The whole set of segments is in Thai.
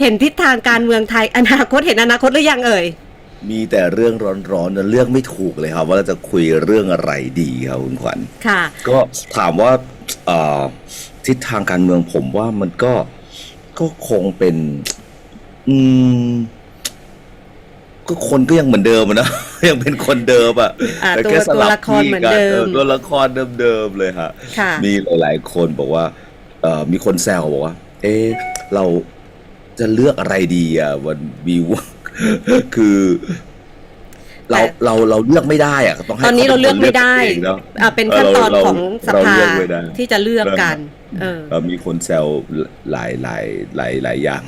เห็นทิศทางการเมืองไทยอนาคตเห็นอนาคตหรือยังเอ่ย มีแต่เรื่องร้อนๆนะเลือกไม่ถูกเลยครับ ว่าเราจะคุยเรื่องอะไรดีครับคุณขวัญค่ะ ก็ถามว่าเอ่อทิศทางการเมืองผมว่ามันก็ก็คงเป็น อืม ก็คนก็ยังเหมือนเดิมอะนะ ยังเป็นคนเดิมอะอ่าแต่ตัวแค่สตัวลับละครที่เหมือนกัเดิมตัวละครเดิมๆเลยฮะ ค่ะ มีหลายๆคนบอกว่าเอ่อมีคนแซวบอกว่า เอ๊ะเรา จะเลือกอะไรดีอะวันมีวคือ เราแต่เราเราเลือกไม่ได้อะต้องให้ตอนนี้เราเลือกไม่ได้ขาเป็นคนเลือกเองเนอะอ่าเป็นขั้นตอนเเราของสเราภาเลือกไม่ได้ที่จะเลือกกันเออเอ่อมีคนแซวหลายหลายหลายหลายอย่าง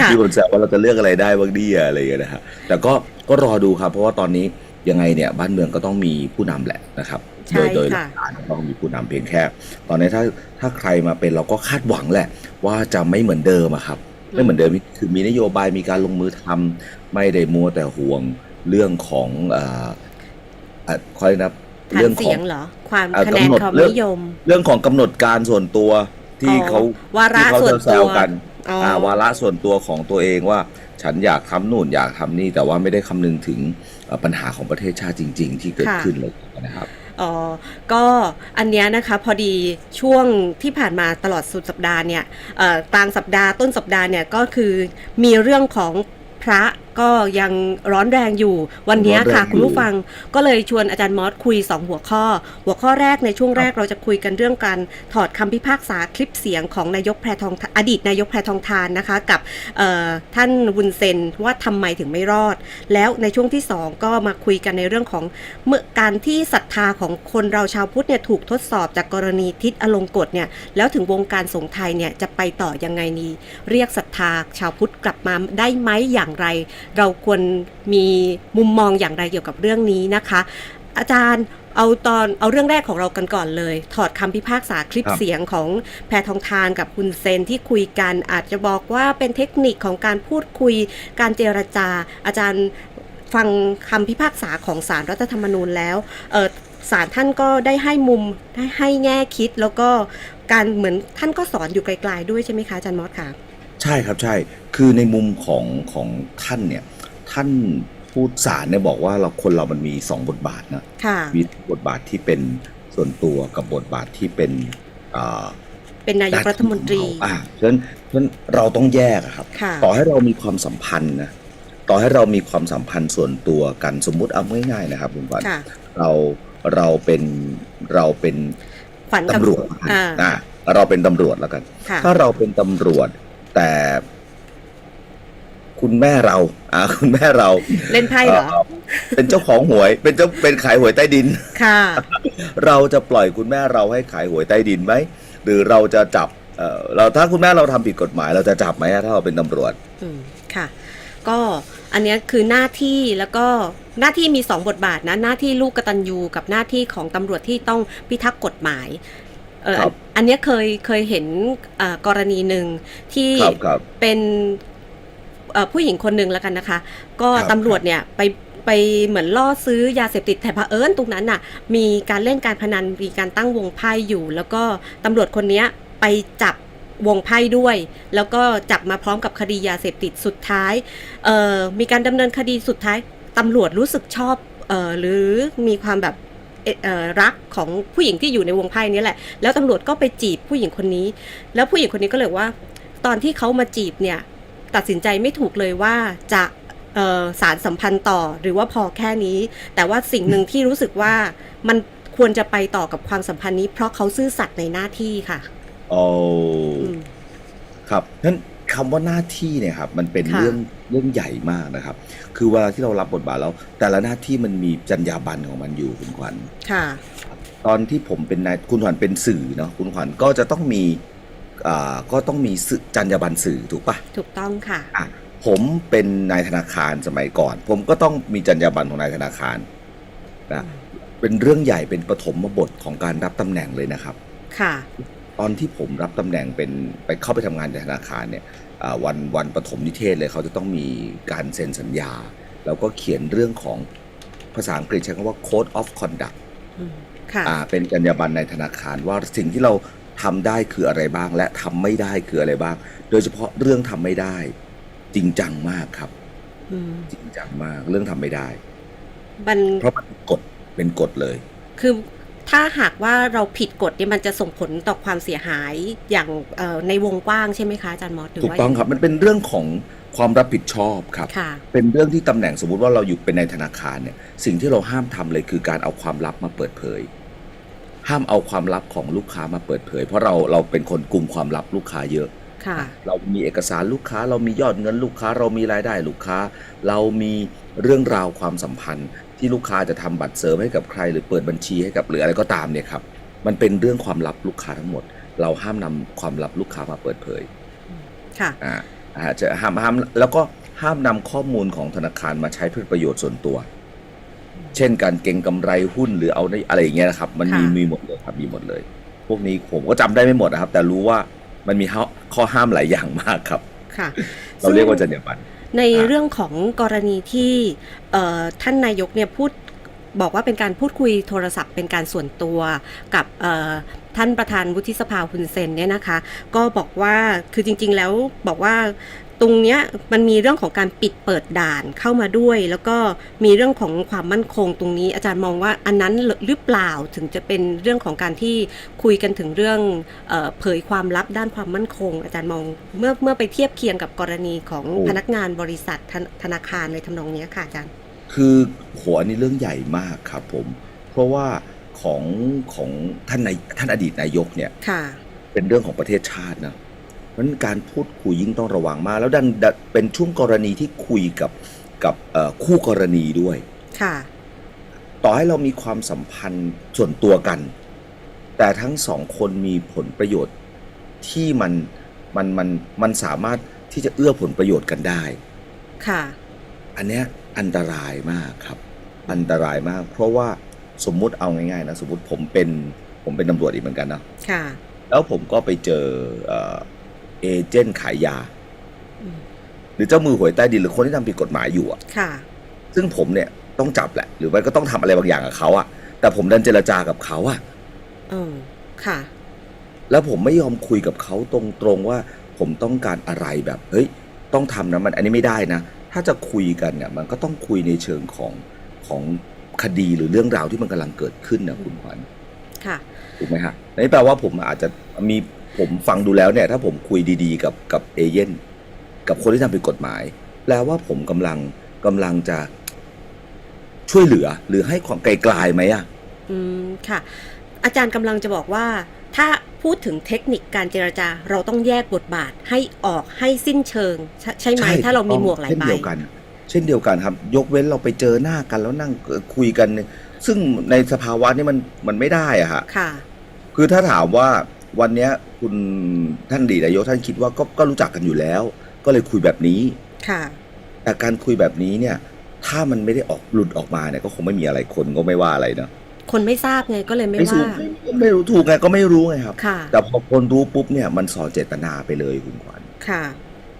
ค่ะมีคนแซวว่าเราจะเลือกอะไรได้บ้างดียอะไรอย่างเงี้ยนะฮะแต่ก็ก็รอดูครับ เพราะว่าตอนนี้ยังไงเนี่ย บ้านเมืองก็ต้องมีผู้นำแหละนะครับใช่โดยโดยหลัค่ะกการต้องมีผู้นำเพียงแค่ ตอนนี้ถ้าถ้าใครมาเป็นเราก็คาดหวังแหละ ว่าจะไม่เหมือนเดิมอะครับ ไม่เหมือนเดิมคือมีนโยบายมีการลงมือทำไม่ได้มัวแต่ห่วงเรื่องของเอ่อเอ่อคอยนะฐาเรื่นขเสีอยงงเหรอความอ่าคะแนนกำหนดความเรื่องนิยม เรื่องของกำหนดการส่วนตัวที่อ๋อเขาวาระที่เขาส่วนจะแซตัววกันอ๋ออ่าวาระส่วนตัวของตัวเองว่า ฉันอยากทำนู่นอยากทำนี่แต่ว่าไม่ได้คำนึงถึงเอ่อปัญหาของประเทศชาติจริง ๆ ที่เกิดค่ะขึ้นเลยนะครับ อ๋อ ก็อันเนี้ยนะคะพอดีช่วงที่ผ่านมาตลอดสุดสัปดาห์เนี่ยเอ่อกลางสัปดาห์ต้นสัปดาห์เนี่ยก็คือมีเรื่องของพระ ก็ยังร้อนแรงอยู่วันเนี้ยค่ะร้อนแรงอยู่คุณผู้ฟังก็เลยชวนอาจารย์มอสคุย 2 หัวข้อ หัวข้อแรกในช่วงแรกเราจะคุยกันเรื่องการถอดคำพิพากษาคลิปเสียงของนายกแพรทองอดีตนายกแพรทองทานนะคะ กับเอ่อท่านวุนเซนว่าทำไมถึงไม่รอด แล้วในช่วงที่ 2 ก็มาคุยกันในเรื่องของเมื่อการที่ศรัทธาของคนเราชาวพุทธเนี่ยถูกทดสอบจากกรณีทิศอลงกฎเนี่ยแล้วถึงวงการสงฆ์ไทยเนี่ยจะไปต่อยังไงนี้เรียกศรัทธาชาวพุทธกลับมาได้ไหมอย่างไรเราควรมีมุมมองอย่างไรเกี่ยวกับเรื่องนี้นะคะ อาจารย์เอาตอนเอาเรื่องแรกของเรากันก่อนเลย ถอดคำพิพากษาคลิปเสียงของแพรทองทานกับคุณเซนที่คุยกันอาจจะบอกว่าเป็นเทคนิคของการพูดคุยการเจรจา อาจารย์ฟังคำพิพากษาของสารรัฐธรรมนูญแล้วเออศาลท่านก็ได้ให้มุมได้ให้แง่คิดแล้วก็การเหมือนท่านก็สอนอยู่ไกลๆด้วยใช่ไหมคะอาจารย์มอสคะ ใช่ครับใช่ คือในมุมของของท่านเนี่ยท่านพูดสารเนี่ยบอกว่าเราคนเรามันมีสองบทบาทนะค่ะ มีบทบาทที่เป็นส่วนตัวกับบทบาทที่เป็นอ่าเป็นนายกรัฐมนตรีหาที่ของเาอ่าเพราะฉะนั้นเพราะฉะนั้นเราต้องแยกอะครับค่ะต่อให้เรามีความสัมพันธ์นะต่อให้เรามีความสัมพันธ์ส่วนตัวกันสมมุติเอาง่ายๆนะครับคุณขวัญค่ะเราเราเป็นเราเป็นขวัญกับตำรวจแล้วกันอ่าอ่าเราเป็นตำรวจแล้วกันค่ะถ้าเราเป็นตำรวจ แต่คุณแม่เรา อ่า คุณแม่เรา เล่นไพ่เหรอเอ่อเป็นเจ้าของหวย เป็นเจ้า เป็นขายหวยใต้ดิน ค่ะ เราจะปล่อยคุณแม่เราให้ขายหวยใต้ดินไหม หรือเราจะจับ เอ่อเราถ้าคุณแม่เราทำผิดกฎหมาย เราจะจับไหมอะถ้าเราเป็นตำรวจ อืม ค่ะ ก็อันเนี้ยคือหน้าที่แล้วก็หน้าที่มีสองบทบาทนะหน้าที่ลูกกตัญญูกับหน้าที่ของตำรวจที่ต้องพิทักษ์กฎหมาย เออครับอันเนี้ยเคยเคยเห็นเอ่อกรณีหนึ่งที่ครับครับเป็นเอ่อผู้หญิงคนหนึ่งแล้วกันนะคะ ก็ครับ ตำรวจเนี่ยไปไปเหมือนล่อซื้อยาเสพติดแต่เผอิญตรงนั้นน่ะ มีการเล่นการพนันมีการตั้งวงไพ่อยู่ แล้วก็ตำรวจคนเนี้ยไปจับวงไพ่ด้วย แล้วก็จับมาพร้อมกับคดียาเสพติดสุดท้ายเอ่อมีการดำเนินคดีสุดท้ายตำรวจรู้สึกชอบเอ่อหรือมีความแบบเอ่อเอ่อ รักของผู้หญิงที่อยู่ในวงไพ่นี้แหละ แล้วตำรวจก็ไปจีบผู้หญิงคนนี้ แล้วผู้หญิงคนนี้ก็เลยว่า ตอนที่เขามาจีบเนี่ยตัดสินใจไม่ถูกเลยว่าจะเอ่อสารสัมพันธ์ต่อหรือว่าพอแค่นี้ แต่ว่าสิ่งหนึ่งที่รู้สึกว่ามันควรจะไปต่อกับความสัมพันธ์นี้ เพราะเขาซื่อสัตย์ในหน้าที่ค่ะ โอ้อืมครับนั้น คำว่าหน้าที่เนี่ยครับมันเป็นค่ะ เรื่องเรื่องใหญ่มากนะครับ คือเวลาที่เรารับบทบาทแล้ว แต่ละหน้าที่มันมีจรรยาบรรณของมันอยู่คุณขวัญ ค่ะ ตอนที่ผมเป็นนายคุณขวัญเป็นสื่อเนาะคุณขวัญก็จะต้องมีอ่าก็ต้องมีสื่อจรรยาบรรณสื่อถูกปะถูกต้องค่ะ อะผมเป็นนายธนาคารสมัยก่อน ผมก็ต้องมีจรรยาบรรณของนายธนาคารนะเป็นเรื่องใหญ่เป็นปฐมบทของการรับตำแหน่งเลยนะครับ ค่ะ ตอนที่ผมรับตำแหน่งเป็นไปเข้าไปทำงานในธนาคารเนี่ยอ่าวันวันปฐมนิเทศเลยเขาจะต้องมีการเซ็นสัญญา แล้วก็เขียนเรื่องของภาษาอังกฤษใช้คำว่า code of conduct อืมค่ะอ่าเป็นจรรยาบรรณในธนาคารว่าสิ่งที่เราทำได้คืออะไรบ้าง และทำไม่ได้คืออะไรบ้าง โดยเฉพาะเรื่องทำไม่ได้ จริงจังมากครับอืมจริงจังมากเรื่องทำไม่ได้มันเพราะมันเป็นกฎเป็นกฎเลย คือ ถ้าหากว่าเราผิดกฎเนี่ยมันจะส่งผลต่อความเสียหายอย่างเอ่อในวงกว้างใช่ไหมคะอาจารย์มอสหรือถูกว่าต้องครับมันเป็นเรื่องของความรับผิดชอบครับค่ะเป็นเรื่องที่ตำแหน่งสมมุติว่าเราอยู่เป็นในธนาคารเนี่ยสิ่งที่เราห้ามทำเลยคือการเอาความลับมาเปิดเผย ห้ามเอาความลับของลูกค้ามาเปิดเผย เพราะเราเราเป็นคนกลุ่มความลับลูกค้าเยอะค่ะเรามีเอกสารลูกค้า เรามียอดเงินลูกค้า เรามีรายได้ลูกค้า เรามีเรื่องราวความสัมพันธ์ ที่ลูกค้าจะทำบัตรเสริมให้กับใคร หรือเปิดบัญชีให้กับหรืออะไรก็ตามเนี่ยครับมันเป็นเรื่องความลับลูกค้าทั้งหมด เราห้ามนำความลับลูกค้ามาเปิดเผยค่ะอ่าอ่าจะห้ามห้ามแล้วก็ห้ามนำข้อมูลของธนาคารมาใช้เพื่อประโยชน์ส่วนตัว เช่นการเก็งกำไรหุ้นหรือเอาในอะไรอย่างเงี้ยนะครับ มันมีค่ะมีหมดเลยครับมีหมดเลย พวกนี้ผมก็จำได้ไม่หมดนะครับ แต่รู้ว่ามันมีข้อข้อห้ามหลายอย่างมากครับ ค่ะ เราเรียกว่าจรรยาบรรณ ในอ่าเรื่องของกรณีที่เอ่อท่านนายกเนี่ยพูดบอกว่าเป็นการพูดคุยโทรศัพท์เป็นการส่วนตัวกับเอ่อท่านประธานวุฒิสภาคุณเซนเนี่ยนะคะ ก็บอกว่าคือจริงๆแล้วบอกว่า ตรงเนี้ยมันมีเรื่องของการปิดเปิดด่านเข้ามาด้วย แล้วก็มีเรื่องของความมั่นคงตรงนี้ อาจารย์มองว่าอันนั้นหรือเปล่าถึงจะเป็นเรื่องของการที่คุยกันถึงเรื่องเออเผยความลับด้านความมั่นคง อาจารย์มองเมื่อเมื่อไปเทียบเคียงกับกรณีของโอ้พนักงานบริษัทธนธนาคารในทำนองเนี้ยค่ะอาจารย์ คือหัวอันนี้เรื่องใหญ่มากครับผม เพราะว่าของของท่านนายท่านอดีตนายกเนี่ยค่ะเป็นเรื่องของประเทศชาตินะ เพราะฉะนั้นการพูดคุยยิ่งต้องระวังมาก แล้วดันดันเป็นช่วงกรณีที่คุยกับกับเอ่อคู่กรณีด้วย ค่ะ ต่อให้เรามีความสัมพันธ์ส่วนตัวกัน แต่ทั้งสองคนมีผลประโยชน์ที่มันมันมันมันสามารถที่จะเอื้อผลประโยชน์กันได้ ค่ะ อันเนี้ยอันตรายมากครับ อันตรายมาก เพราะว่าสมมุติเอาง่ายๆนะสมมติผมเป็นผมเป็นตำรวจอีกเหมือนกันนะค่ะ แล้วผมก็ไปเจอ เอ่อเอเจนต์ขายยาอืมหรือเจ้ามือหวยใต้ดินหรือคนที่ทำผิดกฎหมายอยู่อะค่ะ ซึ่งผมเนี่ยต้องจับแหละ หรือว่าก็ต้องทำอะไรบางอย่างกับเขาอะแต่ผมดันเจรจากับเขาอะเออค่ะ แล้วผมไม่ยอมคุยกับเขาตรงๆว่า ผมต้องการอะไรแบบเฮ้ยต้องทำนะมันอันนี้ไม่ได้นะ ถ้าจะคุยกันเนี่ย มันก็ต้องคุยในเชิงของของคดีหรือเรื่องราวที่มันกำลังเกิดขึ้นนะคุณขวัญค่ะ ถูกไหมฮะนั่นแปลว่าผมอาจจะมี ผมฟังดูแล้วเนี่ย ถ้าผมคุยดีๆ กับกับเอเย่นกับคนที่ทำผิดกฎหมาย แปลว่าผมกำลังกำลังจะช่วยเหลือ หรือให้ความไกลๆไหมอะอืมค่ะ อาจารย์กำลังจะบอกว่า ถ้าพูดถึงเทคนิคการเจรจา เราต้องแยกบทบาทให้ออกให้สิ้นเชิง ใช่ใช่ไหมถ้าเรามีหมวกหลายเช่นใบเดียวกัน เช่นเดียวกันครับ ยกเว้นเราไปเจอหน้ากันแล้วนั่งคุยกันเนี่ยซึ่งในสภาวะนี้มันมันไม่ได้อะฮะค่ะ คือถ้าถามว่า วันเนี้ยคุณท่านดีนายกท่านคิดว่าก็ก็รู้จักกันอยู่แล้ว ก็เลยคุยแบบนี้ ค่ะ แต่การคุยแบบนี้เนี่ย ถ้ามันไม่ได้ออกหลุดออกมาเนี่ยก็คงไม่มีอะไรคนก็ไม่ว่าอะไรเนอะคนไม่ทราบไงก็เลยไม่ไม่ว่าถูกไม่รู้ถูกไงก็ไม่รู้ไงครับ ค่ะ แต่พอคนรู้ปุ๊บเนี่ยมันสอเจตนาไปเลยคุณขวัญ ค่ะ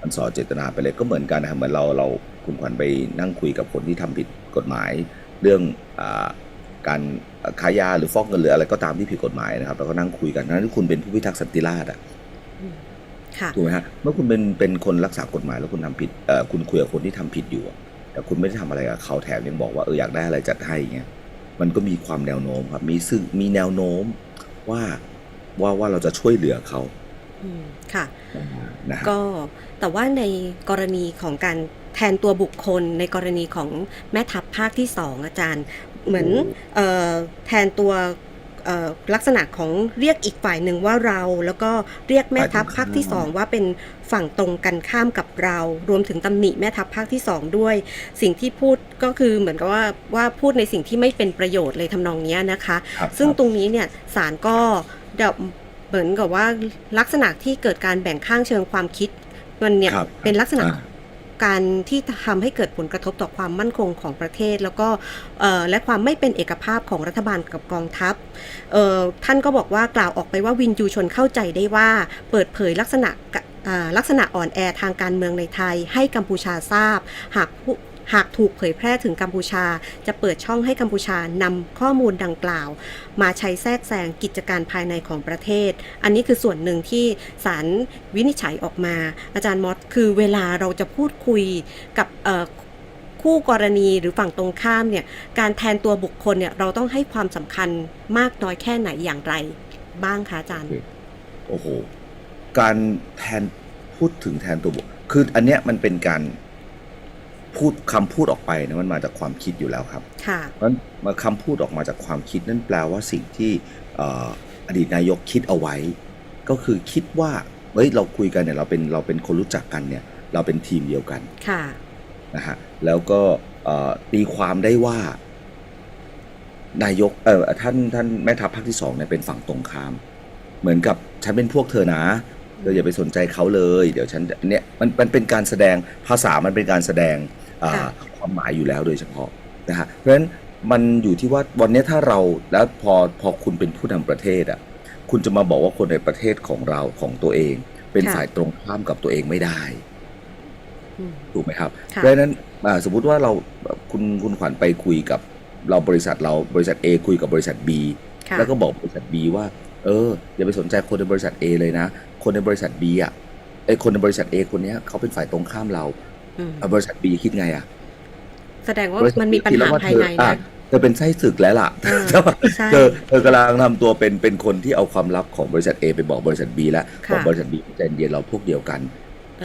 มันสอเจตนาไปเลยก็เหมือนกันนะครับเหมือนเราเราคุณขวัญไปนั่งคุยกับคนที่ทำผิดกฎหมาย เรื่องอา การค้ายาหรือฟอกเงินหรืออะไรก็ตามที่ผิดกฎหมายนะครับ แล้วก็นั่งคุยกันนั้นที่คุณเป็นผู้พิทักษ์สันติราษฎร์อะค่ะถูกไหมฮะเมื่อคุณเป็นเป็นคนรักษากฎหมายแล้วคุณทำผิดเอ่อคุณคุยกับคนที่ทำผิดอยู่อะแต่คุณไม่ได้ทำอะไรกับเขาแถมยังบอกว่าเอออยากได้อะไรจัดให้เงี้ยมันก็มีความแนวโน้มครับ มีซึ่งมีแนวโน้มว่าว่าว่าเราจะช่วยเหลือเขาอืมค่ะนะฮะก็แต่ว่าในกรณีของการแทนตัวบุคคลในกรณีของแม่ทัพภาคที่สองอาจารย์ เหมือนเออแทนตัวเอ่อลักษณะของเรียกอีกฝ่ายหนึ่งว่าเรา แล้วก็เรียกแม่ทัพภาคที่สองว่าเป็นฝั่งตรงกันข้ามกับเรา รวมถึงตำหนิแม่ทัพภาคที่สองด้วย สิ่งที่พูดก็คือเหมือนกับว่าว่าพูดในสิ่งที่ไม่เป็นประโยชน์เลยทำนองเนี้ยนะคะครับซึ่งครับตรงนี้เนี่ยศาลก็เดาเหมือนกับว่าลักษณะที่เกิดการแบ่งข้างเชิงความคิดมันเนี่ยครับเป็นลักษณะอ่า การที่ทำให้เกิดผลกระทบต่อความมั่นคงของประเทศ แล้วก็และความไม่เป็นเอกภาพของรัฐบาลกับกองทัพท่านก็บอกว่ากล่าวออกไปว่าวินยูชนเข้าใจได้ว่าเปิดเผยลักษณะลักษณะอ่อนแอทางการเมืองในไทยให้กัมพูชาทราบ หาก หากถูกเผยแพร่ถึงกัมพูชา จะเปิดช่องให้กัมพูชานำข้อมูลดังกล่าว มาใช้แทรกแซงกิจการภายในของประเทศ อันนี้คือส่วนหนึ่งที่ศาลวินิจฉัยออกมา อาจารย์มอสคือเวลาเราจะพูดคุยกับคู่กรณีหรือฝั่งตรงข้ามเนี่ยการแทนตัวบุคคลเนี่ยเราต้องให้ความสำคัญมากน้อยแค่ไหนอย่างไร บ้างคะอาจารย์ โอ้โห การแทนพูดถึงแทนตัวบุคคืออันเนี้ยมันเป็นการ พูดคำพูดออกไปนะมันมาจากความคิดอยู่แล้วครับค่ะเพราะฉะนั้นมาคำพูดออกมาจากความคิดนั่นแปลว่าสิ่งที่เอ่ออดีตนายกคิดเอาไว้ ก็คือคิดว่าเฮ้ยเราคุยกันเนี่ยเราเป็นเราเป็นคนรู้จักกันเนี่ยเราเป็นทีมเดียวกันค่ะนะฮะแล้วก็เอ่อตีความได้ว่านายกเออท่านท่านแม่ทัพภาคที่สองเนี่ยเป็นฝั่งตรงข้าม เหมือนกับฉันเป็นพวกเธอนะ เธออย่าไปสนใจเขาเลย เดี๋ยวฉันเนี่ยมันมันเป็นการแสดงภาษามันเป็นการแสดงอ่าค่ะความหมายอยู่แล้วโดยเฉพาะนะฮะเพราะฉะนั้นมันอยู่ที่ว่าวันนี้ถ้าเราแล้วพอพอคุณเป็นผู้นำประเทศอะคุณจะมาบอกว่าคนในประเทศของเราของตัวเอง เป็นค่ะฝ่ายตรงข้ามกับตัวเองไม่ได้อืมถูกไหมครับค่ะเพราะฉะนั้นอ่าสมมุติว่าเราคุณคุณขวัญไปคุยกับเราบริษัทเราบริษัท A คุยกับบริษัท B ค่ะแล้วก็บอกบริษัท B ว่า เอออย่าไปสนใจคนในบริษัท A เลยนะ คนในบริษัท B อะไอคนในบริษัท A คนเนี้ยเขาเป็นฝ่ายตรงข้ามเราอืมอะบริษัท B คิดไงอะ แสดงว่าบริษัทมันมี B ปัญคิดแล้หาวว่าภายเธอในอะนะเธอเป็นไส้ศึกแล้วล่ะเออใช่ปะใช่เธอเธอกำลังทำตัวเป็นเป็นคนที่เอาความลับของบริษัท A ไปบอกบริษัท B แล้วค่ะบอกบริษัท B ใจเย็นเราพวกเดียวกัน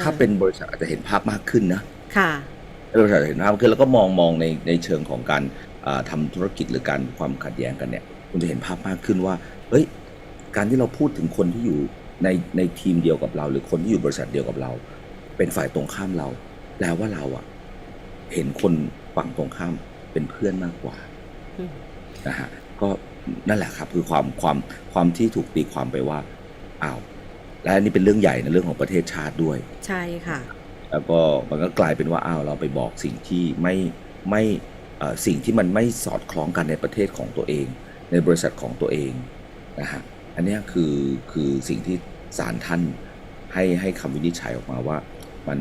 ถ้าเป็นบริษัทอาจจะเห็นภาพมากขึ้นนะค่ะบริษัทเห็นภาพคือแล้วก็มองมองในในเชิงของการอ่าทำาธุรกิจหรือการความขัดแย้งกันเนี่ย คุณจะเห็นภาพมากขึ้นว่าเฮ้ย การที่เราพูดถึงคนที่อยู่ในในทีมเดียวกับเรา หรือคนที่อยู่บริษัทเดียวกับเรา เป็นฝ่ายตรงข้ามเรา แปลว่าเราอะเห็นคนฝั่งตรงข้ามเป็นเพื่อนมากกว่าอืมนะฮะก็นั่นแหละครับ คือความความความที่ถูกตีความไปว่าอ้าวและอันนี้เป็นเรื่องใหญ่ในเรื่องของประเทศชาติด้วย ใช่ค่ะ แล้วก็มันก็กลายเป็นว่าอ้าวเราไปบอกสิ่งที่ไม่ไม่เอ่อสิ่งที่มันไม่สอดคล้องกันในประเทศของตัวเอง ในบริษัทของตัวเองนะฮะ อันเนี้ยคือคือสิ่งที่ศาลท่านให้ให้คำวินิจฉัยออกมาว่ามัน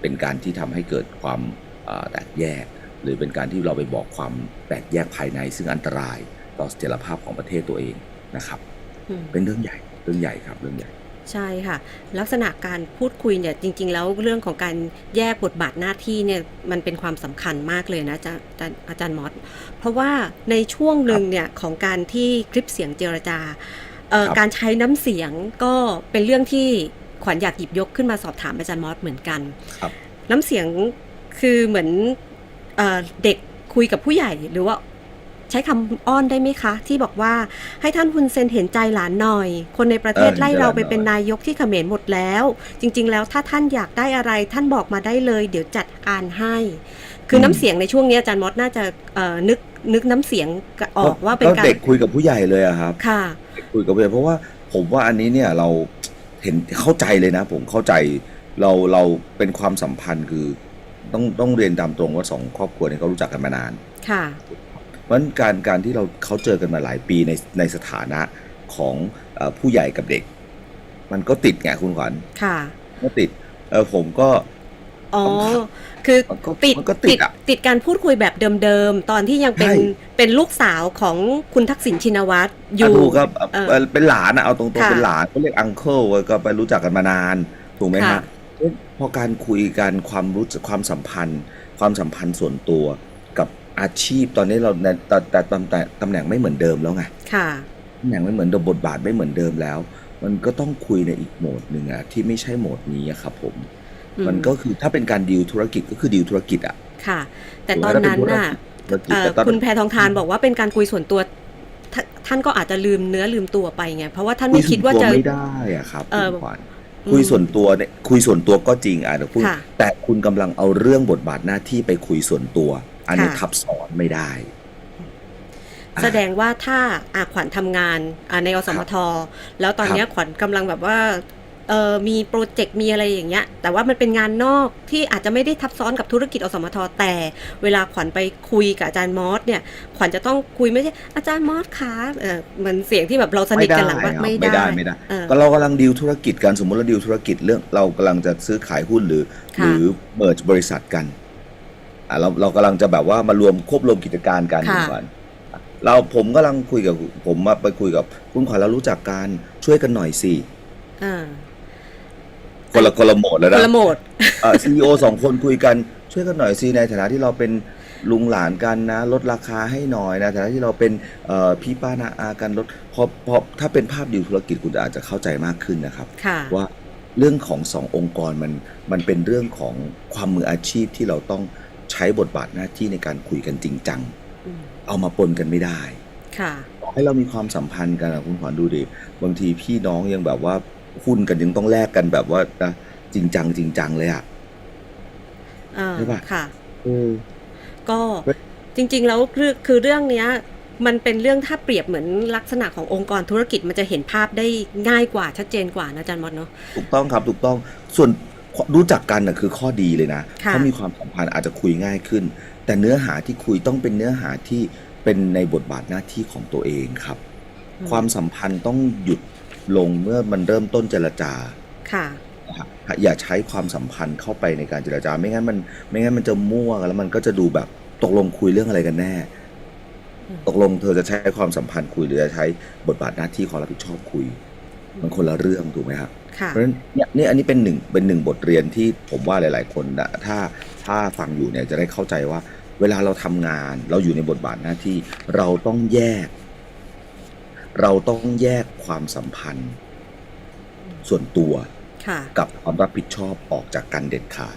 เป็นการที่ทำให้เกิดความเอ่อแตกแยก หรือเป็นการที่เราไปบอกความแตกแยกภายใน ซึ่งอันตรายต่อเสถียรภาพของประเทศตัวเองนะครับอืมเป็นเรื่องใหญ่เรื่องใหญ่ครับเรื่องใหญ่ใช่ค่ะ ลักษณะการพูดคุยเนี่ยจริง ๆ แล้วเรื่องของการแยกบทบาทหน้าที่เนี่ยมันเป็นความสำคัญมากเลยนะอาจารย์อาจารย์อาจารย์มอสเพราะว่าในช่วงหนึ่งเนี่ยของการที่คลิปเสียงเจรจาเอ่อ ครับ การใช้น้ำเสียงก็เป็นเรื่องที่ขวัญอยากหยิบยกขึ้นมาสอบถามอาจารย์มอสเหมือนกัน ครับ น้ำเสียงคือเหมือนเอ่อเด็กคุยกับผู้ใหญ่หรือว่าใช้คำอ้อนได้ไหมคะ ที่บอกว่าให้ท่านฮุนเซนเห็นใจหลานหน่อย คนในประเทศเออไล่เราไปเห็นใจหลานหน่อย เป็นนายกที่เขมรหมดแล้ว จริง ๆ แล้วถ้าท่านอยากได้อะไร ท่านบอกมาได้เลย เดี๋ยวจัดการให้ คือน้ำเสียงในช่วงนี้อาจารย์มอสน่าจะเอ่อนึกนึกน้ำเสียงออกว่าเป็นการเด็กคุยกับผู้ใหญ่เลยอะครับ ค่ะ คุยกับผู้ใหญ่เพราะว่าผมว่าอันนี้เนี่ยเราเห็นเข้าใจเลยนะ ผมเข้าใจเราเราเป็นความสัมพันธ์คือต้องต้องเรียนตามตรงว่าสองครอบครัวเนี่ยเขารู้จักกันมานาน ค่ะ เพราะฉะนั้นการการที่เราเขาเจอกันมาหลายปีในในสถานะของเออผู้ใหญ่กับเด็ก มันก็ติดไงคุณขวัญค่ะ ก็ติดเออผมก็ อ๋อ คือมันก็ติดมันก็ติดอะ ติดการพูดคุยแบบเดิมๆ ตอนที่ยังเป็นใช่ เป็นลูกสาวของคุณทักษิณชินวัตรออะยู่ ถูกครับเออเอ่อเป็นหลานอะเอาตรงๆค่ะเป็นหลานก็เรียกอังเคิลก็ไปรู้จักกันมานาน ถูกไหมค่ะฮะเอ๊ะพอการคุยกันความรู้สึกความสัมพันธ์ ความสัมพันธ์ส่วนตัวกับอาชีพตอนนี้เราในแต่แต่ตำแต่ตำแหน่งไม่เหมือนเดิมแล้วไงค่ะ ตำแหน่งไม่เหมือนเดิมบทบาทไม่เหมือนเดิมแล้ว มันก็ต้องคุยในอีกโหมดหนึ่งอะที่ไม่ใช่โหมดนี้อะครับผมอื มมันก็คือถ้าเป็นการดีลธุรกิจก็คือดีลธุรกิจอะค่ะ แต่ถูกตไหมอนนั้นน่ะธุรกิจเอ่อแต่ตอนคุณแพทองทานบอกว่าเป็นการคุยส่วนตัวท่าท่านก็อาจจะลืมเนื้อลืมตัวไปไงเพราะว่าท่านไม่คิดว่าจะคุยส่นตัวไม่ได้อะครับเอ่อคุณขวัญอืมคุยส่วนตัวเนี่ยคุยส่วนตัวก็จริงอะเดี๋ยวพูดค่ะแต่คุณกำลังเอาเรื่องบทบาทหน้าที่ไปคุยส่วนตัว อันนี้ค่ะทับซ้อนไม่ได้อ่าแสดงว่าถ้าอาขวัญทำงานอ่าในอสมทแล้วตอนเนี้ยขวัญกำลังแบบว่า เออมีโปรเจกต์มีอะไรอย่างเงี้ย แต่ว่ามันเป็นงานนอกที่อาจจะไม่ได้ทับซ้อนกับธุรกิจอสมทแต่ เวลาขวัญไปคุยกับอาจารย์มอสเนี่ย ขวัญจะต้องคุยไม่ใช่อาจารย์มอสคะเออเหมือนเสียงที่แบบเราสนิทกันหลังว่าครับไม่ไม่ได้ได้ไม่ได้เออก็เรากำลังดีลธุรกิจกันสมมติเราดีลธุรกิจเรื่องเรากำลังจะซื้อขายหุ้นหรือค่ะหรือเบิร์จบริษัทกันอะเราเรากำลังจะแบบว่ามารวมควบรวมกิจการกันค่ะคุณขวัญเราผมกำลังคุยกับผมมาไปคุยกับคุณขวัญเรารู้จักกันช่วยกันหน่อยสิอ่า คนละคนละโหมดแล้วคนะนละโหมดซีอีโอสองคนคุยกันช่วยกันหน่อยสิในฐานะที่เราเป็นลุงหลานกันนะ ลดราคาให้หน่อยนะฐานะที่เราเป็นเอ่อพี่ป้านาอากันลดพอพอถ้าเป็นภาพดีลธุรกิจคุณอาจจะเข้าใจมากขึ้นนะครับค่ะว่าเรื่องของสององค์กรมันมันเป็นเรื่องของความมืออาชีพที่เราต้องใช้บทบาทหน้าที่ในการคุยกันจริงจังอืมเอามาปนกันไม่ได้ ค่ะต่อให้เรามีความสัมพันธ์กันอะคุณขวัญดูดิบางทีพี่น้องยังแบบว่า หุ้นกันยังต้องแลกกันแบบว่านะจริงจังจริงจังเลยอะอ่าใช่ปะค่ะเออก็เฮ้ยจริง ๆ แล้วคือคือเรื่องเนี้ย มันเป็นเรื่องถ้าเปรียบเหมือนลักษณะขององค์กรธุรกิจมันจะเห็นภาพได้ง่ายกว่าชัดเจนกว่านะอาจารย์มดเนาะถูกต้องครับถูกต้องส่วนรู้จักกันน่ะคือข้อดีเลยนะค่ะเขามีความสัมพันธ์อาจจะคุยง่ายขึ้น แต่เนื้อหาที่คุยต้องเป็นเนื้อหาที่เป็นในบทบาทหน้าที่ของตัวเองครับอืมความสัมพันธ์ต้องหยุด ลงเมื่อมันเริ่มต้นเจรจาค่ะนะครับอย่าใช้ความสัมพันธ์เข้าไปในการเจรจา ไม่งั้นมันไม่งั้นมันจะมั่วกันแล้วมันก็จะดูแบบตกลงคุยเรื่องอะไรกันแน่อืมตกลงเธอจะใช้ความสัมพันธ์คุยหรือจะใช้บทบาทหน้าที่ความรับผิดชอบคุย มันคนละเรื่องถูกไหมครับค่ะเพราะฉะนั้นเนี่ยเนี่ยอันนี้เป็นหนึ่งเป็นหนึ่งบทเรียนที่ผมว่าหลาย ๆ คนนะถ้าถ้าฟังอยู่เนี่ยจะได้เข้าใจว่า เวลาเราทำงาน เราอยู่ในบทบาทหน้าที่เราต้องแยก เราต้องแยกความสัมพันธ์ ส่วนตัวค่ะกับความรับผิดชอบออกจากกันเด็ดขาด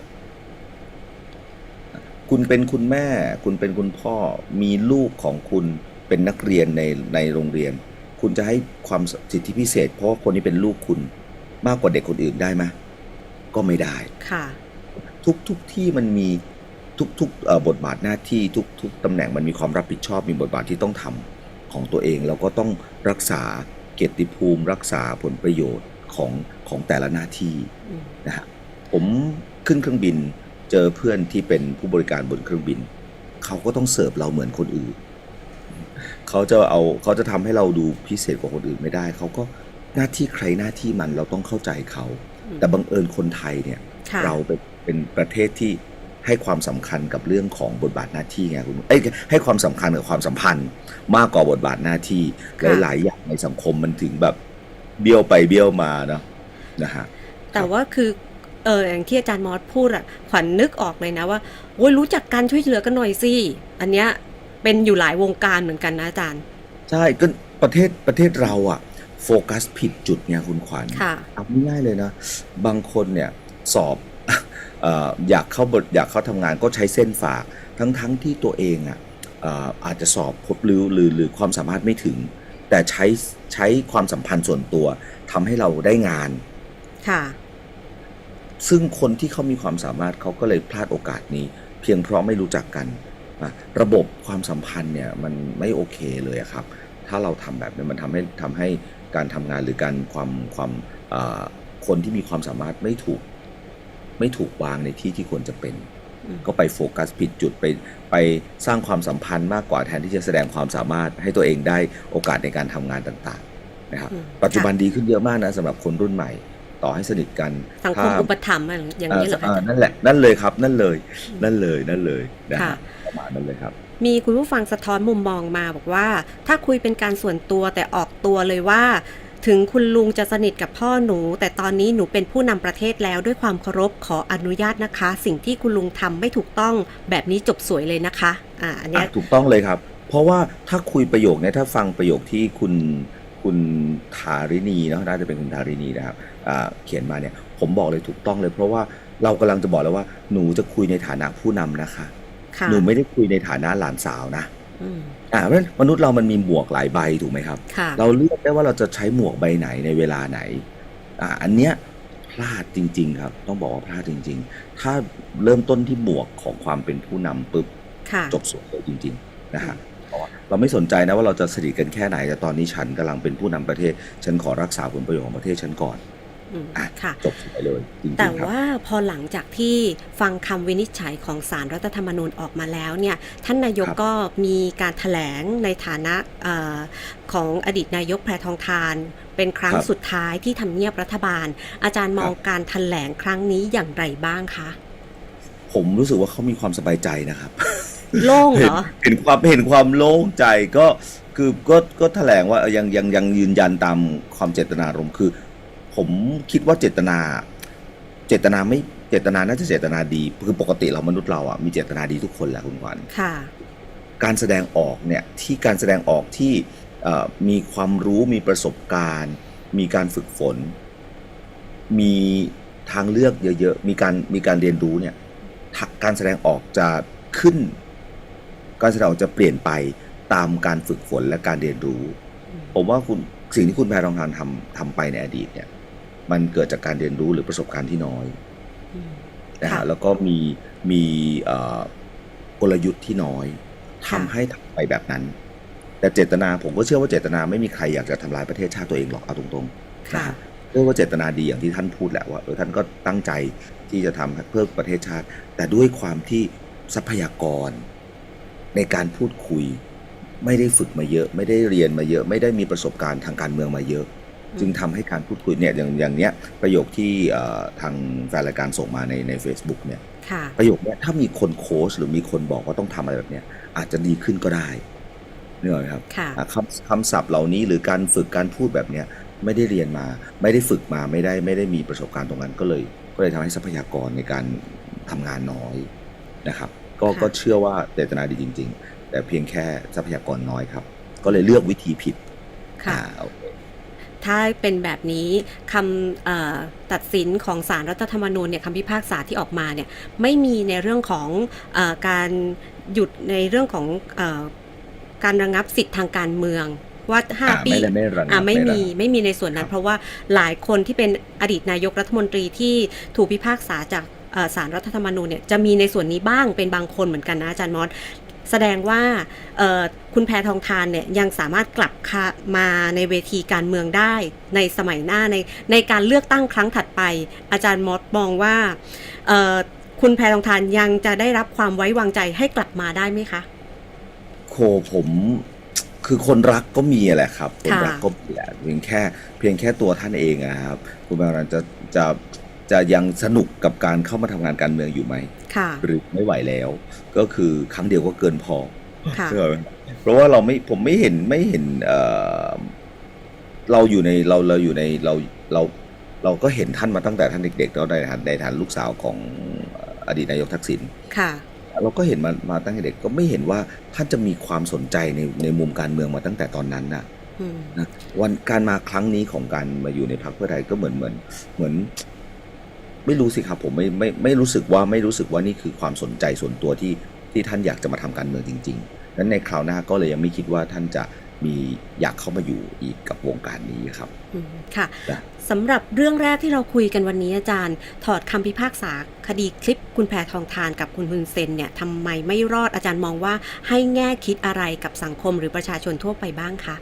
คุณเป็นคุณแม่ คุณเป็นคุณพ่อมีลูกของคุณเป็นนักเรียนในในโรงเรียน คุณจะให้ความสิทธิพิเศษ เพราะว่าคนนี้เป็นลูกคุณมากกว่าเด็กคนอื่นได้ไหมก็ไม่ได้ค่ะ ทุกทุกที่มันมีทุกทุกเอ่อบทบาทหน้าที่ทุกทุกตำแหน่งมันมีความรับผิดชอบมีบทบาทที่ต้องทำ ของตัวเองแล้วก็ต้องรักษาเกียรติภูมิ รักษาผลประโยชน์ของของแต่ละหน้าที่อืมนะฮะผมขึ้นเครื่องบิน เจอเพื่อนที่เป็นผู้บริการบนเครื่องบิน เขาก็ต้องเสิร์ฟเราเหมือนคนอื่น เขาจะเอาเขาจะทำให้เราดูพิเศษกว่าคนอื่นไม่ได้ เขาก็หน้าที่ใครหน้าที่มันเราต้องเข้าใจเขาอืมแต่บังเอิญคนไทยเนี่ยค่ะเราเป็นเป็นประเทศที่ ให้ความสำคัญกับเรื่องของบทบาทหน้าที่ไงคุณเอ้ยให้ความสำคัญกับความสัมพันธ์ มากกว่าบทบาทหน้าที่ค่ะหลาย ๆ อย่างในสังคมมันถึงแบบเบี้ยวไปเบี้ยวมาเนาะนะฮะแต่ว่าคือเอออย่างที่อาจารย์มอสพูดอะขวัญนึกออกเลยนะว่าโอ้ยรู้จักกันช่วยเหลือกันหน่อยสิอันเนี้ยเป็นอยู่หลายวงการเหมือนกันนะอาจารย์ ใช่ก็ประเทศประเทศเราอะโฟกัสผิดจุดไงคุณขวัญค่ะเอาง่ายๆเลยนะ บางคนเนี่ยสอบเอ่ออยากเข้าบทอยากเข้าทำงานก็ใช้เส้นฝาก ทั้งๆที่ตัวเองอะเอ่ออาจจะสอบพบหรือหรือหรือความสามารถไม่ถึง แต่ใช้ใช้ความสัมพันธ์ส่วนตัวทำให้เราได้งานค่ะซึ่งคนที่เขามีความสามารถเขาก็เลยพลาดโอกาสนี้ เพียงเพราะไม่รู้จักกันนะระบบความสัมพันธ์เนี่ยมันไม่โอเคเลยอะครับ ถ้าเราทำแบบนี้มันทำให้ทำให้การทำงานหรือการความความเอ่อคนที่มีความสามารถไม่ถูก ไม่ถูกวางในที่ที่ควรจะเป็นอืมก็ไปโฟกัสผิดจุดไปไปสร้างความสัมพันธ์มากกว่าแทนที่จะแสดงความสามารถให้ตัวเองได้โอกาสในการทำงานต่างๆนะครับอืมปัจจุบันดีขึ้นเยอะมากนะสำหรับคนรุ่นใหม่ ต่อให้สนิทกันสังคมถ้าอุปถัมภ์อะไรอย่างนี้เหรอคะอ่านั่นแหละนั่นเลยครับนั่นเลย นั่นเลยนั่นเลยนะค่ะฮะประมาณนั้นเลยครับมีคุณผู้ฟังสะท้อนมุมมองมาบอกว่า ถ้าคุยเป็นการส่วนตัวแต่ออกตัวเลยว่า ถึงคุณลุงจะสนิทกับพ่อหนู แต่ตอนนี้หนูเป็นผู้นำประเทศแล้วด้วยความเคารพขออนุญาตนะคะ สิ่งที่คุณลุงทำไม่ถูกต้องแบบนี้จบสวยเลยนะคะอ่าอันเนี้ยอะถูกต้องเลยครับ เพราะว่าถ้าคุยประโยคเนี้ยถ้าฟังประโยคที่คุณคุณทารินีเนาะน่าจะเป็นคุณทารินีนะครับอ่าเขียนมาเนี่ยผมบอกเลยถูกต้องเลย เพราะว่าเรากำลังจะบอกแล้วว่าหนูจะคุยในฐานะผู้นำนะคะ ค่ะ หนูไม่ได้คุยในฐานะหลานสาวนะ อืมอ่าเพราะฉะนั้นมนุษย์เรามันมีหมวกหลายใบถูกไหมครับ ค่ะ เราเลือกได้ว่าเราจะใช้หมวกใบไหนในเวลาไหน อ่า อันเนี้ยพลาดจริง ๆ ครับ ต้องบอกว่าพลาดจริง ๆ ถ้าเริ่มต้นที่หมวกของความเป็นผู้นำปุ๊บ ค่ะ จบสวยเลยจริง ๆ นะฮะเพราะว่าเราไม่สนใจนะว่าเราจะสนิทกันแค่ไหนแต่ตอนนี้ฉันกำลังเป็นผู้นำประเทศ ฉันขอรักษาผลประโยชน์ของประเทศฉันก่อนอืมอะ ค่ะจบสวยเลยจริงแต่ๆครับว่าพอหลังจากที่ฟังคำวินิจฉัยของสารรัฐธรรมนูญออกมาแล้วเนี่ยท่านนายกครับก็มีการถแถลงในฐานะเออของอดีตนายกแพทองทาน เป็นครั้งครับสุดท้ายที่ทำเนียบรัฐบาล อาจารย์มองครับการถแถลงครั้งนี้อย่างไรบ้างคะผมรู้สึกว่าเขามีความสบายใจนะครับ โล่งเหรอเห็นความเห็นความโล่งใจก็คือก็ก็แถลงว่าเออยังยังยังยืนยันตามความเจตนารมณ์คือ ผมคิดว่าเจตนา เจตนาไม่เจตนาน่าจะเจตนาดีคือปกติเรามนุษย์เราอะมีเจตนาดีทุกคนแหละคุณขวัญค่ะ การแสดงออกเนี่ยที่การแสดงออกที่เอ่อมีความรู้มีประสบการณ์ มีการฝึกฝน มีทางเลือกเยอะๆมีการมีการเรียนรู้เนี่ยทะการแสดงออกจะขึ้น การแสดงออกจะเปลี่ยนไปตามการฝึกฝนและการเรียนรู้ ผมว่าคุณสิ่งที่คุณแพรทองทานทำทำไปในอดีตเนี่ย มันเกิดจากการเรียนรู้หรือประสบการณ์ที่น้อยอืมนะค่ะฮะแล้วก็มีมีเอ่อกลยุทธ์ที่น้อยทำค่ะให้ทำไปแบบนั้น แต่เจตนาผมก็เชื่อว่าเจตนาไม่มีใครอยากจะทำลายประเทศชาติตัวเองหรอกเอาตรงๆนะค่ะฮะเชื่อว่าเจตนาดีอย่างที่ท่านพูดแหละว่าเออท่านก็ตั้งใจที่จะทำเพื่อประเทศชาติ แต่ด้วยความที่ทรัพยากร ในการพูดคุย ไม่ได้ฝึกมาเยอะ ไม่ได้เรียนมาเยอะ ไม่ได้มีประสบการณ์ทางการเมืองมาเยอะ จึงทำให้การพูดคุยเนี่ยอย่างอย่างเนี้ยประโยคที่เอ่อทางแฟนรายการส่งมาในใน Facebook เนี่ยค่ะประโยคเนี้ยถ้ามีคนโค้ชหรือมีคนบอกว่าต้องทำอะไรแบบเนี้ยอาจจะดีขึ้นก็ได้เนกอะไหมครับค่ะอะคำคำศัพท์เหล่านี้หรือการฝึกการพูดแบบเนี้ยไม่ได้เรียนมา ไม่ได้ฝึกมาไม่ได้ไม่ได้มีประสบการณ์ตรงนั้นก็เลย ก็เลยทำให้ทรัพยากรในการทำงานน้อยนะครับก็ค่ะก็เชื่อว่าเจตนาดีจริง ๆ แต่เพียงแค่ทรัพยากรน้อยครับ ก็เลยเลือกวิธีผิดค่ะอ่าโอเค ถ้าเป็นแบบนี้คำเอ่อตัดสินของสารรัฐธรรมนูญเนี่ยคำพิพากษาที่ออกมาเนี่ยไม่มีในเรื่องของเออการหยุดในเรื่องของเออการระงับสิทธิ์ทางการเมืองว่าห้าอ่าปีไม่ได้ไม่ระงับอ่าไม่ไม่ระงับมีไม่มีในส่วนนั้ครันบเพราะว่าหลายคนที่เป็นอดีตนายกรัฐมนตรีที่ถูกพิพากษาจากเอ่อสารรัฐธรรมนูญเนี่ยจะมีในส่วนนี้บ้างเป็นบางคนเหมือนกันนะอาจารย์มอส แสดงว่าคุณแพทองทานเนี่ยยังสามารถกลับมาในเวทีการเมืองได้ในสมัยหน้าในในการเลือกตั้งครั้งถัดไป อาจารย์มอสมองว่าคุณแพทองทานยังจะได้รับความไว้วางใจให้กลับมาได้ไหมคะโคผมคือคนรักก็มีแหละครับ คนรักก็มีแหละเพียงแค่เพียงแค่ตัวท่านเองอะครับ คุณบารันจะจะ จะยังสนุกกับการเข้ามาทำงานการเมืองอยู่ไหมค่ะหรือไม่ไหวแล้ว ก็คือครั้งเดียวก็เกินพอค่ะใช่ไหมเพราะว่าเราไม่ผมไม่เห็นไม่เห็นเอ่อเราอยู่ในเราเราอยู่ในเราเราเราก็เห็นท่านมาตั้งแต่ท่านเด็กๆแล้วในฐานในฐานลูกสาวของอดีตนายกทักษิณค่ะเราก็เห็นมามาตั้งแต่เด็กก็ไม่เห็นว่าท่านจะมีความสนใจในในมุมการเมืองมาตั้งแต่ตอนนั้นนะอืมนะวันการมาครั้งนี้ของการมาอยู่ในพรรคเพื่อไทยก็เหมือนเหมือนเหมือน ไม่รู้สิครับผมไม่ไม่ไม่รู้สึกว่าไม่รู้สึกว่านี่คือความสนใจส่วนตัวที่ที่ท่านอยากจะมาทำการเมืองจริงๆนั้นในคราวหน้าก็เลยยังไม่คิดว่าท่านจะมีอยากเข้ามาอยู่อีกกับวงการนี้ครับอืมค่ะจ้ะสำหรับเรื่องแรกที่เราคุยกันวันนี้อาจารย์ ถอดคำพิพากษาคดีคลิปคุณแพทองทานกับคุณฮุนเซนเนี่ยทำไมไม่รอดอาจารย์มองว่าให้แง่คิดอะไรกับสังคมหรือประชาชนทั่วไปบ้างคะ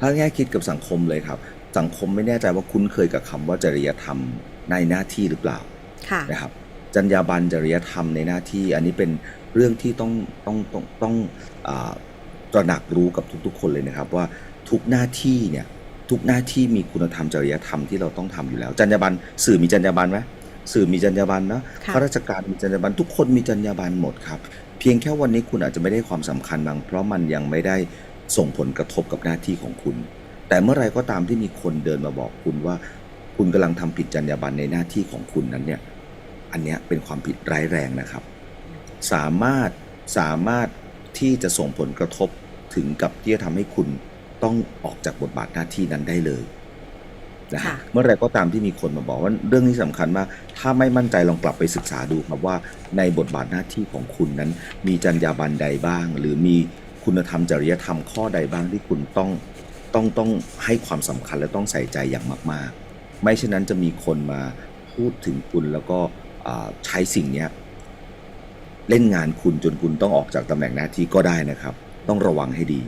ถ้าแง่คิดกับสังคมเลยครับ สังคมไม่แน่ใจว่าคุ้นเคยกับคำว่าจริยธรรม ในหน้าที่หรือเปล่าค่ะนะครับจรรยาบรรณจริยธรรมในหน้าที่ อันนี้เป็นเรื่องที่ต้องต้องต้องต้องอาตระหนักรู้กับทุกๆ คนเลยนะครับ ว่าทุกหน้าที่เนี่ยทุกหน้าที่มีคุณธรรมจริยธรรมที่เราต้องทำอยู่แล้วจรรยาบรรณสื่อมีจรรยาบรรณไหมสื่อมีจรรยาบรรณนะค่ะข้าราชการมีจรรยาบรรณทุกคนมีจรรยาบรรณหมดครับเพียงแค่วันนี้คุณอาจจะไม่ได้ความสำคัญบาง เพราะมันยังไม่ได้ส่งผลกระทบกับหน้าที่ของคุณ แต่เมื่อไหรก็ตามที่มีคนเดินมาบอกคุณว่า คุณกำลังทำผิดจรรยาบรรณในหน้าที่ของคุณนั้นเนี่ยอันเนี้ยเป็นความผิดร้ายแรงนะครับ สามารถสามารถที่จะส่งผลกระทบถึงกับที่จะทำให้คุณต้องออกจากบทบาทหน้าที่นั้นได้เลยนะฮะค่ะเมื่อไหรก็ตามที่มีคนมาบอกว่าเรื่องนี้สำคัญมาก ถ้าไม่มั่นใจลองกลับไปศึกษาดูครับว่าในบทบาทหน้าที่ของคุณนั้น มีจรรยาบรรณใดบ้าง หรือมีคุณธรรมจริยธรรมข้อใดบ้างที่คุณต้องต้องต้องให้ความสำคัญและต้องใส่ใจอย่างมาก ๆ ไม่เช่นนั้นจะมีคนมาพูดถึงคุณแล้วก็ใช้สิ่งนี้เล่นงานคุณจนคุณต้องออกจากตำแหน่งหน้าที่ก็ได้นะครับ ต้องระวังให้ดี